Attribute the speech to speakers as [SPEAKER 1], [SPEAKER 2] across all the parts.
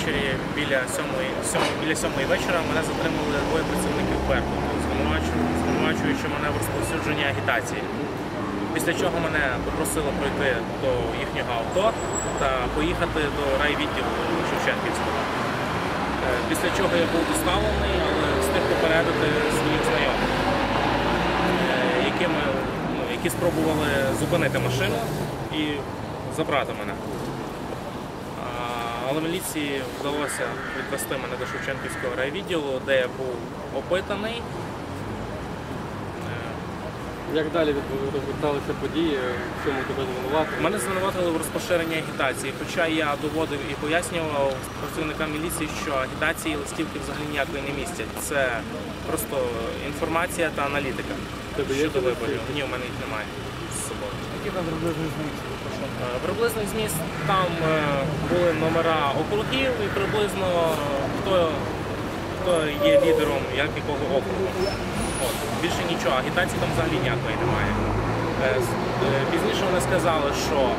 [SPEAKER 1] ввечері біля сьомої, біля сьомої вечора мене затримали двоє працівників Беркуту, звинувачуючи мене в розповсюдженні агітації. Після чого мене попросили пройти до їхнього авто та поїхати до райвідділу Шевченківського. Е, Після чого я був доставлений, але встиг попередити своїх знайомих, е, якими, ну, які спробували зупинити машину і забрати мене. Але міліції вдалося відвести мене до Шевченківського райвідділу, де я був опитаний. Е,
[SPEAKER 2] Як далі розверталися події, в чому тебе звинуватили?
[SPEAKER 1] Мене звинуватили в розпоширенні агітації, хоча я доводив і пояснював працівникам міліції, що агітації листівки взагалі ніякої не містять. Це просто інформація та аналітика
[SPEAKER 2] Тебе
[SPEAKER 1] щодо виборів. Ні, у мене їх немає з собою.
[SPEAKER 3] Який там приблизний зміст?
[SPEAKER 1] Е, Приблизний зміст там е, були номера округів і приблизно хто, хто є лідером як якого округу. От. Більше нічого, агітації там взагалі ніякої немає. Е, е, Пізніше вони сказали, що е,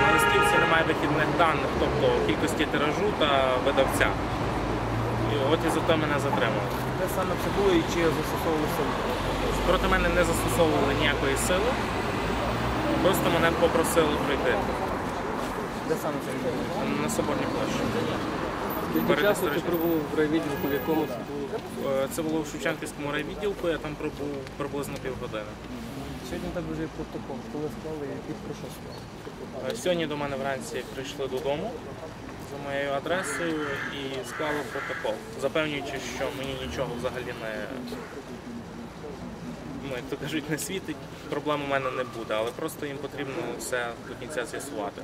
[SPEAKER 1] на листівці немає вихідних даних, тобто кількості тиражу та видавця. І от і за те мене затримали.
[SPEAKER 3] Де саме це було і чи застосовували силу?
[SPEAKER 1] Проти мене не застосовували ніякої сили, просто мене попросили пройти
[SPEAKER 3] Де саме це
[SPEAKER 1] на соборній площі.
[SPEAKER 2] Скільки часу ти пробув в райвідділку, в якому це було?
[SPEAKER 1] Е, Це було в Шевченківському райвідділку, я там пробув приблизно півгодини.
[SPEAKER 3] Сьогодні так вже протокол. Коли склали і про що склали?
[SPEAKER 1] Е, Сьогодні до мене вранці прийшли додому за моєю адресою і склали протокол, запевнюючи, що мені нічого взагалі не, ну, як то кажуть, не світить, проблем у мене не буде, але просто їм потрібно все до кінця з'ясувати.